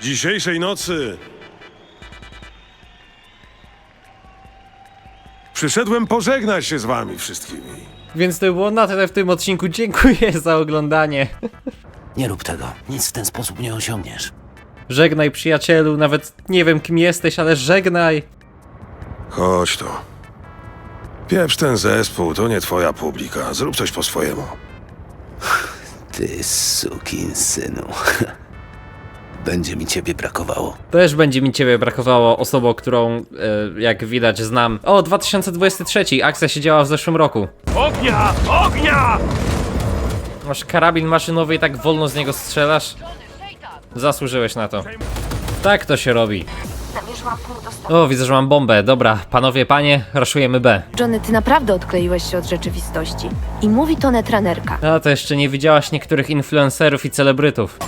Dzisiejszej nocy przyszedłem pożegnać się z wami wszystkimi. Więc to było na tyle w tym odcinku. Dziękuję za oglądanie. Nie rób tego. Nic w ten sposób nie osiągniesz. Żegnaj przyjacielu, nawet nie wiem kim jesteś, ale żegnaj. Chodź tu. Pieprz ten zespół, to nie twoja publika. Zrób coś po swojemu. Ty sukin synu. Będzie mi ciebie brakowało. Też będzie mi ciebie brakowało osobą, którą e, jak widać znam. O, 2023, akcja się działa w zeszłym roku. Ognia! Ognia! Masz karabin maszynowy i tak wolno z niego strzelasz? Zasłużyłeś na to. Tak to się robi. Pół dostawy. O, widzę, że mam bombę. Dobra, panowie, panie, raszujemy B. Johnny, ty naprawdę odkleiłeś się od rzeczywistości. I mówi to netranerka. A, to jeszcze nie widziałaś niektórych influencerów i celebrytów.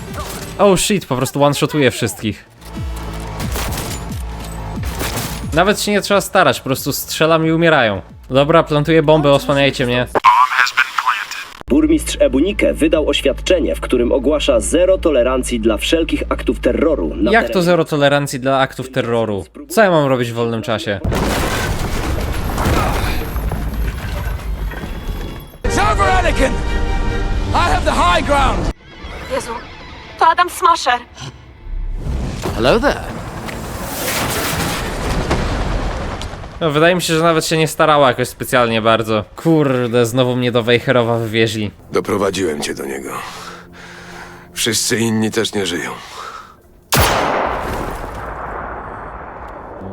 Oh shit, po prostu one-shotuje wszystkich. Nawet się nie trzeba starać, po prostu strzelam i umierają. Dobra, plantuję bombę, osłaniajcie mnie. Burmistrz Ebunike wydał oświadczenie, w którym ogłasza zero tolerancji dla wszelkich aktów terroru. Na Jak to terenie. zero tolerancji dla aktów terroru? Co ja mam robić w wolnym czasie? It's over, Anakin! I have the high ground! Jezu, to Adam Smasher. Hello there. No, wydaje mi się, że nawet się nie starała jakoś specjalnie bardzo. Kurde, znowu mnie do Wejherowa wywieźli. Doprowadziłem cię do niego. Wszyscy inni też nie żyją.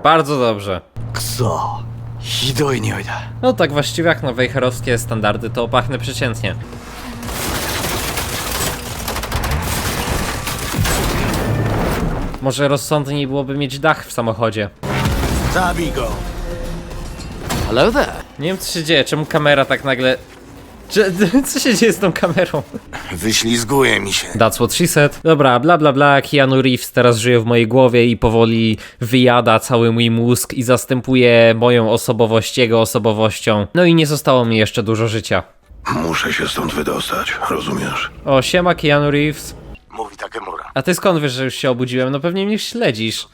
Bardzo dobrze. くそ。ひどい匂いだ。 No tak właściwie jak na wejherowskie standardy to pachnę przeciętnie. Może rozsądniej byłoby mieć dach w samochodzie. Zabij go. Hello there. Nie wiem co się dzieje, czemu kamera tak nagle... Czy, co się dzieje z tą kamerą? Wyślizguje mi się. That's what she said. Dobra, bla bla bla, Keanu Reeves teraz żyje w mojej głowie i powoli wyjada cały mój mózg i zastępuje moją osobowość jego osobowością. No i nie zostało mi jeszcze dużo życia. Muszę się stąd wydostać, rozumiesz? O, siema Keanu Reeves. Mówi Takemura. A ty skąd wiesz, że już się obudziłem? No pewnie mnie śledzisz.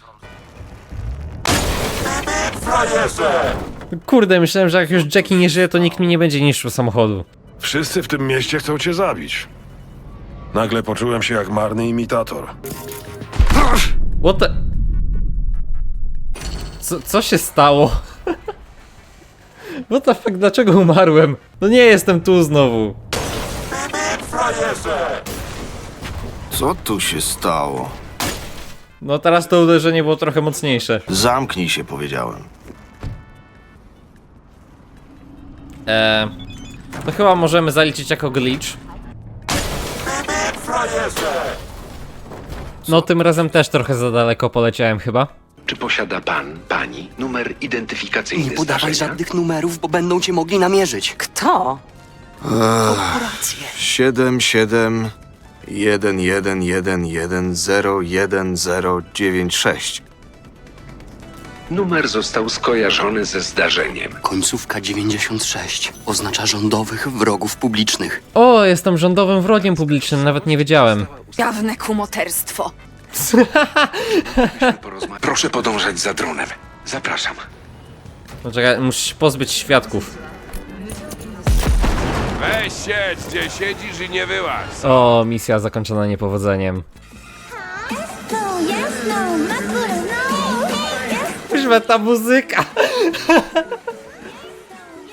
Kurde, myślałem, że jak już Jackie nie żyje, to nikt mi nie będzie niszczył samochodu. Wszyscy w tym mieście chcą cię zabić. Nagle poczułem się jak marny imitator. What the... Co, co się stało? What the fuck, dlaczego umarłem? No nie jestem tu znowu. Co tu się stało? No teraz to uderzenie było trochę mocniejsze. Zamknij się, powiedziałem. Eee... No chyba możemy zaliczyć jako glitch. No tym razem też trochę za daleko poleciałem chyba. Czy posiada pan, pani numer identyfikacyjny Nie podawaj zdarzenia? żadnych numerów, bo będą cię mogli namierzyć. Kto? Korporacje. 7 7 1 1 1 1 0 1 0 9 6. Numer został skojarzony ze zdarzeniem. Końcówka 96 oznacza rządowych wrogów publicznych. O, jestem rządowym wrogiem publicznym, nawet nie wiedziałem. Jawne kumoterstwo. Porozma- Proszę podążać za dronem. Zapraszam. No czekaj, muszę się pozbyć świadków. Weź siedź, gdzie siedzisz i nie wyłaź. O, misja zakończona niepowodzeniem. Makuro, no. Przyszła ta muzyka.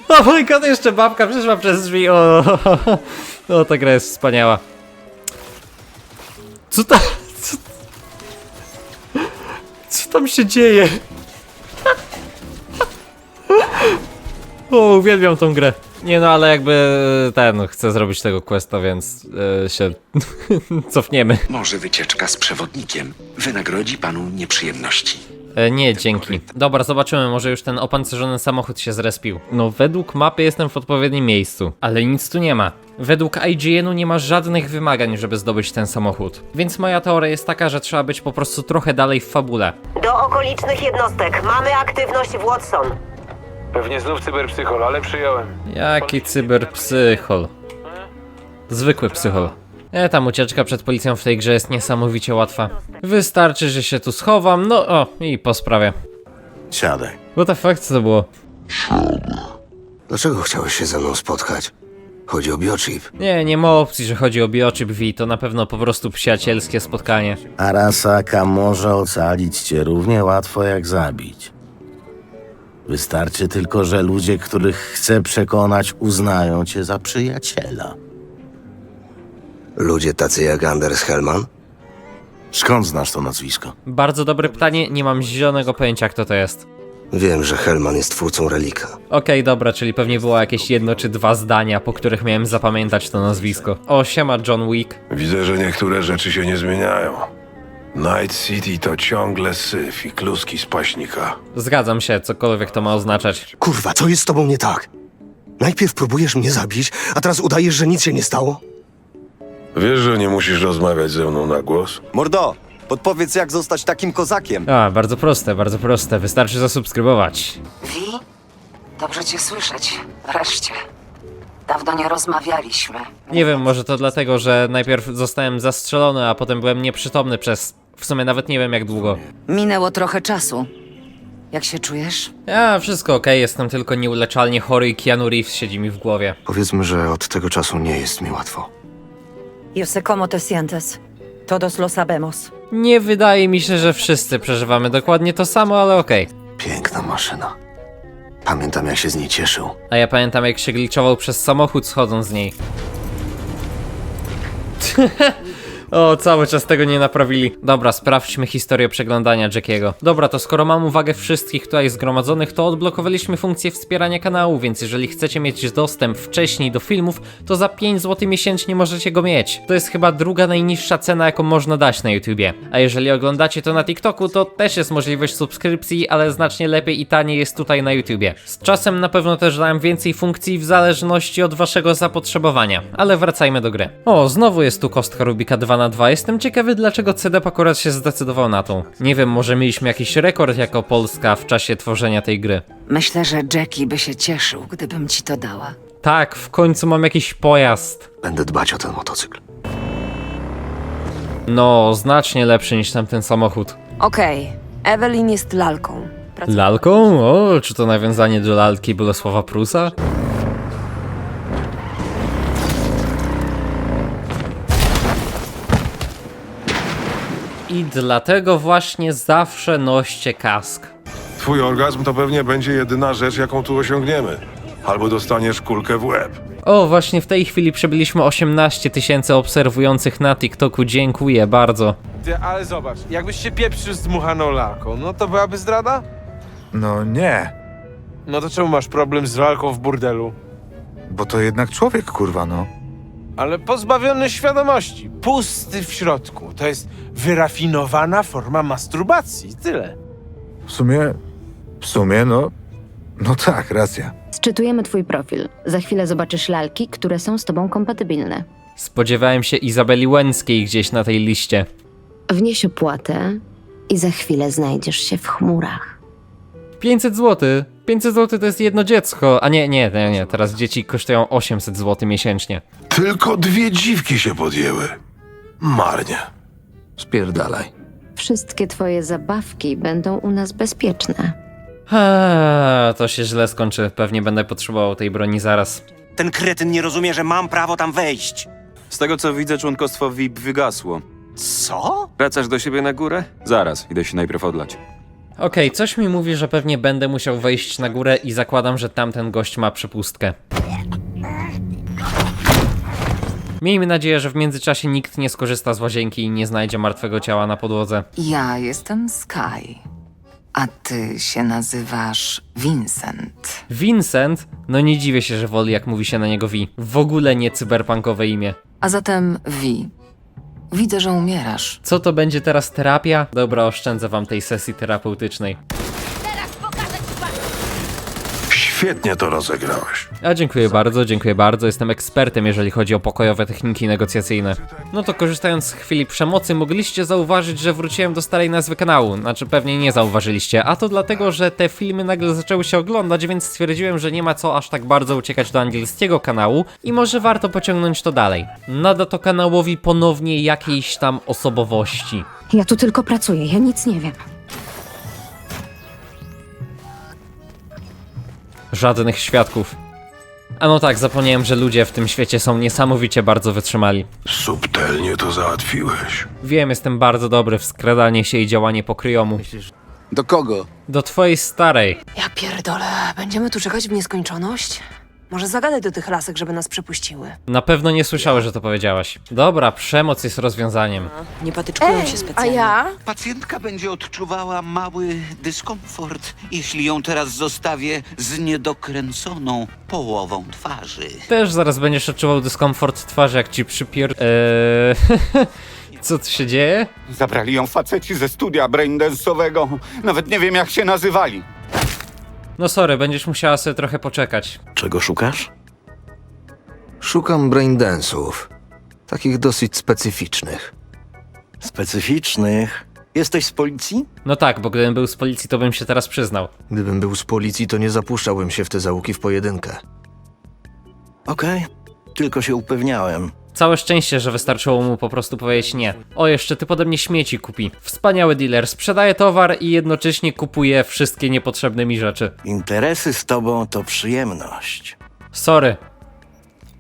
O mój god, jeszcze babka przyszła przez drzwi. O, o ta gra jest wspaniała. Co tam... Co, co tam się dzieje? O, uwielbiam tą grę. Nie no, ale jakby ten, chcę zrobić tego questa, więc e, się cofniemy. Może wycieczka z przewodnikiem wynagrodzi panu nieprzyjemności. E, nie, dzięki. Dobra, zobaczymy, może już ten opancerzony samochód się zrespił. No, według mapy jestem w odpowiednim miejscu, ale nic tu nie ma. Według IGN-u nie ma żadnych wymagań, żeby zdobyć ten samochód. Więc moja teoria jest taka, że trzeba być po prostu trochę dalej w fabule. Do okolicznych jednostek. Mamy aktywność w Watson. Pewnie znów cyberpsychol, ale przyjąłem. Jaki cyberpsychol. Zwykły psychol. E, tam ucieczka przed policją w tej grze jest niesamowicie łatwa. Wystarczy, że się tu schowam, no o, i po sprawie. Siadaj. What the fuck, co to było? Dlaczego chciałeś się ze mną spotkać? Chodzi o biochip. Nie, nie ma opcji, że chodzi o biochip V, to na pewno po prostu przyjacielskie spotkanie. Arasaka może ocalić cię równie łatwo jak zabić. Wystarczy tylko, że ludzie, których chce przekonać, uznają cię za przyjaciela. Ludzie tacy jak Anders Hellman? Skąd znasz to nazwisko? Bardzo dobre pytanie, nie mam zielonego pojęcia kto to jest. Wiem, że Hellman jest twórcą relika. Okej, dobra, czyli pewnie było jakieś jedno czy dwa zdania, po których miałem zapamiętać to nazwisko. O, siema John Wick. Widzę, że niektóre rzeczy się nie zmieniają. Night City to ciągle syf i kluski z paśnika. Zgadzam się, cokolwiek to ma oznaczać. Kurwa, co jest z tobą nie tak? Najpierw próbujesz mnie zabić, a teraz udajesz, że nic się nie stało? Wiesz, że nie musisz rozmawiać ze mną na głos? Mordo, podpowiedz jak zostać takim kozakiem. A, bardzo proste, bardzo proste, wystarczy zasubskrybować. Wi? Dobrze cię słyszeć. Wreszcie. Dawno nie rozmawialiśmy. Nie wiem, może to dlatego, że najpierw zostałem zastrzelony, a potem byłem nieprzytomny przez... w sumie nawet nie wiem jak długo. Minęło trochę czasu. Jak się czujesz? Ja, wszystko okej, jestem tylko nieuleczalnie chory i Keanu Reeves siedzi mi w głowie. Powiedzmy, że od tego czasu nie jest mi łatwo. Yo sé cómo te sientes. Todos lo sabemos. Nie wydaje mi się, że wszyscy przeżywamy dokładnie to samo, ale okej. Piękna maszyna. Pamiętam, jak się z niej cieszył. A ja pamiętam jak się gliczował przez samochód schodząc z niej. o, cały czas tego nie naprawili. Dobra, sprawdźmy historię przeglądania Jackiego. Dobra, to skoro mam uwagę wszystkich tutaj zgromadzonych, to odblokowaliśmy funkcję wspierania kanału, więc jeżeli chcecie mieć dostęp wcześniej do filmów, to za 5 zł miesięcznie możecie go mieć. To jest chyba druga najniższa cena, jaką można dać na YouTubie. A jeżeli oglądacie to na TikToku, to też jest możliwość subskrypcji, ale znacznie lepiej i taniej jest tutaj na YouTubie. Z czasem na pewno też dałem więcej funkcji w zależności od waszego zapotrzebowania. Ale wracajmy do gry. O, znowu jest tu kostka Rubika 2 na 2 Jestem ciekawy, dlaczego CDP akurat się zdecydował na tą. Nie wiem, może mieliśmy jakiś rekord jako Polska w czasie tworzenia tej gry. Myślę, że Jackie by się cieszył, gdybym ci to dała. Tak, w końcu mam jakiś pojazd. Będę dbać o ten motocykl. No, znacznie lepszy niż tamten samochód. Okej, Evelyn jest lalką. Lalką? O, czy to nawiązanie do lalki Bolesława Prusa? I dlatego właśnie zawsze noście kask. Twój orgazm to pewnie będzie jedyna rzecz, jaką tu osiągniemy. Albo dostaniesz kulkę w łeb. O, właśnie w tej chwili przebyliśmy 18 tysięcy obserwujących na TikToku. Dziękuję bardzo. Ty, ale zobacz, jakbyś się pieprzył z dmuchaną lalką, no to byłaby zdrada? No nie, No to czemu masz problem z lalką w burdelu? bo to jednak człowiek, kurwa, no. Ale pozbawiony świadomości, pusty w środku. To jest wyrafinowana forma masturbacji, tyle. W sumie, w sumie, no, no tak, racja. Sczytujemy twój profil. Za chwilę zobaczysz lalki, które są z tobą kompatybilne. Spodziewałem się Izabeli Łęckiej gdzieś na tej liście. Wnieś opłatę i za chwilę znajdziesz się w chmurach. 500 zł. 500 zł to jest jedno dziecko. A nie, nie, nie, nie. Teraz dzieci kosztują 800 zł miesięcznie. Tylko dwie dziwki się podjęły. Marnie. Spierdalaj. Wszystkie twoje zabawki będą u nas bezpieczne. Ha, to się źle skończy. Pewnie będę potrzebował tej broni zaraz. Ten kretyn nie rozumie, że mam prawo tam wejść. Z tego co widzę, członkostwo VIP wygasło. Co? Wracasz do siebie na górę? Zaraz, idę się najpierw odlać. Okej, coś mi mówi, że pewnie będę musiał wejść na górę i zakładam, że tamten gość ma przepustkę. Miejmy nadzieję, że w międzyczasie nikt nie skorzysta z łazienki i nie znajdzie martwego ciała na podłodze. Ja jestem Sky. A ty się nazywasz Vincent. Vincent? No nie dziwię się, że woli jak mówi się na niego Vi. W ogóle nie cyberpunkowe imię. A zatem Vi. Widzę, że umierasz. Co to będzie teraz terapia? Dobra, oszczędzę wam tej sesji terapeutycznej. Świetnie to rozegrałeś. A dziękuję bardzo, dziękuję bardzo. Jestem ekspertem, jeżeli chodzi o pokojowe techniki negocjacyjne. No to korzystając z chwili przemocy, mogliście zauważyć, że wróciłem do starej nazwy kanału. Znaczy pewnie nie zauważyliście, a to dlatego, że te filmy nagle zaczęły się oglądać, więc stwierdziłem, że nie ma co aż tak bardzo uciekać do angielskiego kanału i może warto pociągnąć to dalej. Nada to kanałowi ponownie jakiejś tam osobowości. Ja tu tylko pracuję, ja nic nie wiem. Żadnych świadków. A no tak, zapomniałem, że ludzie w tym świecie są niesamowicie bardzo wytrzymali. Subtelnie to załatwiłeś. Wiem, jestem bardzo dobry w skradanie się i działanie pokryjomu. Do kogo? Do twojej starej. Ja pierdolę, będziemy tu czekać w nieskończoność? Może zagadaj do tych lasek, żeby nas przepuściły. Na pewno nie słyszały, że to powiedziałaś. Dobra, przemoc jest rozwiązaniem. Nie patyczkują się specjalnie. Pacjentka będzie odczuwała mały dyskomfort, jeśli ją teraz zostawię z niedokręconą połową twarzy. Też zaraz będziesz odczuwał dyskomfort twarzy, jak ci przypier... Eee... Co tu się dzieje? Zabrali ją faceci ze studia braindance'owego. Nawet nie wiem, jak się nazywali. No sorry, będziesz musiała sobie trochę poczekać. Czego szukasz? Szukam braindance'ów. Takich dosyć specyficznych. Specyficznych. Jesteś z policji? No tak, bo gdybym był z policji, to bym się teraz przyznał. Gdybym był z policji, to nie zapuszczałbym się w te załuki w pojedynkę. Okej, tylko się upewniałem. Całe szczęście, że wystarczyło mu po prostu powiedzieć nie. O, jeszcze ty pode mnie śmieci kupi. Wspaniały dealer, sprzedaje towar i jednocześnie kupuje wszystkie niepotrzebne mi rzeczy. Interesy z tobą to przyjemność. Sorry,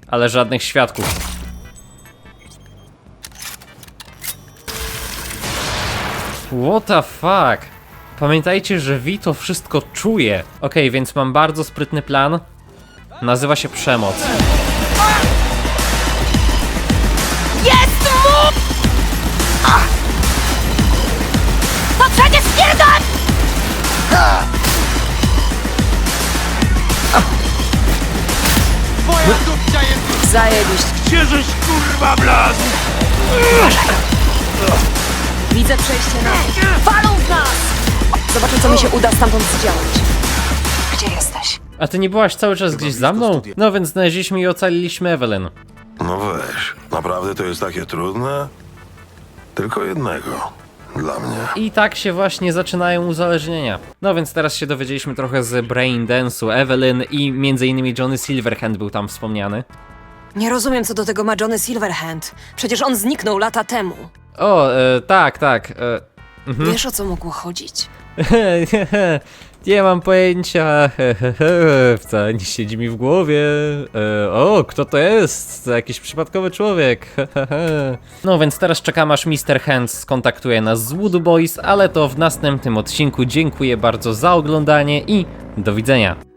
ale żadnych świadków. What the fuck? Pamiętajcie, że Vi to wszystko czuje. Okej, więc mam bardzo sprytny plan. Nazywa się przemoc. Zajebiście. Gdzieżeś kurwa blazł? Widzę przejście na... Falą w nas! Zobaczę, co mi się uda stamtąd zdziałać. Gdzie jesteś? A ty nie byłaś cały czas gdzieś za mną? No więc znaleźliśmy i ocaliliśmy Evelyn. No weź, naprawdę to jest takie trudne? Tylko jednego. Dla mnie. I tak się właśnie zaczynają uzależnienia. No więc teraz się dowiedzieliśmy trochę z Brain Dance'u, Evelyn i między innymi Johnny Silverhand był tam wspomniany. Nie rozumiem, co do tego ma Johnny Silverhand. Przecież on zniknął lata temu. O, e, tak, tak. E, mhm. Wiesz, o co mogło chodzić? nie mam pojęcia. Wcale nie siedzi mi w głowie. E, o, kto to jest? To jakiś przypadkowy człowiek. no więc teraz czekam aż Mr. Hands skontaktuje nas z Wood Boys, ale to w następnym odcinku. Dziękuję bardzo za oglądanie i do widzenia.